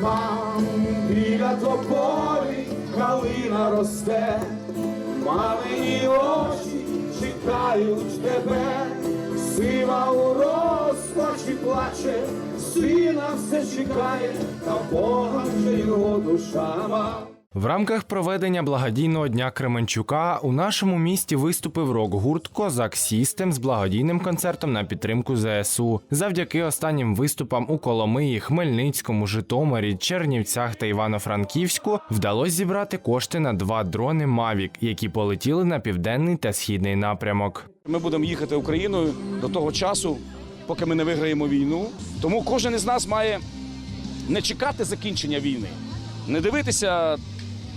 Там біля тополі калина росте, мамині очі чекають тебе, сива у розпачі плаче, сина все чекає, та Бога вже його душа. В рамках проведення благодійного дня Кременчука у нашому місті виступив рок-гурт Козак Сістем з благодійним концертом на підтримку ЗСУ. Завдяки останнім виступам у Коломиї, Хмельницькому, Житомирі, Чернівцях та Івано-Франківську вдалося зібрати кошти на два дрони Мавік, які полетіли на південний та східний напрямок. Ми будемо їхати Україною до того часу, поки ми не виграємо війну. Тому кожен із нас має не чекати закінчення війни, не дивитися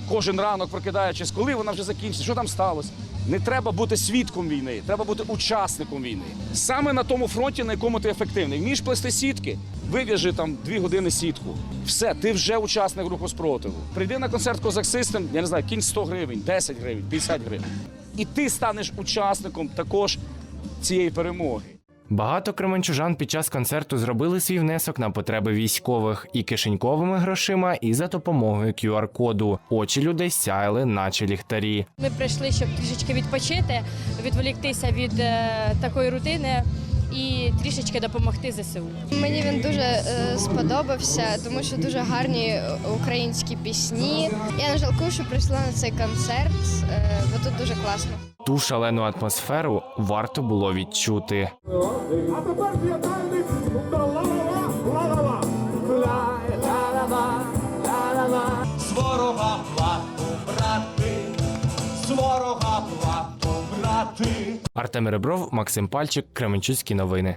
кожен ранок, прокидаючись, коли вона вже закінчиться, що там сталося. Не треба бути свідком війни, треба бути учасником війни. Саме на тому фронті, на якому ти ефективний. Вмієш плести сітки, вив'яжи там дві години сітку. Все, ти вже учасник руху спротиву. Прийди на концерт Козак Систем, я не знаю, кінь 100 гривень, 10 гривень, 50 гривень. І ти станеш учасником також цієї перемоги. Багато кременчужан під час концерту зробили свій внесок на потреби військових і кишеньковими грошима, і за допомогою QR-коду. Очі людей сяяли, наче ліхтарі. Ми прийшли, щоб трішечки відпочити, відволіктися від е, такої рутини і трішечки допомогти ЗСУ. Мені він дуже е, сподобався, тому що дуже гарні е, українські пісні. Я не жалкую, що прийшла на цей концерт, е, бо тут дуже класно. Ту шалену атмосферу варто було відчути. А тепер Артем Ребров, Максим Пальчик, Кременчуцькі новини.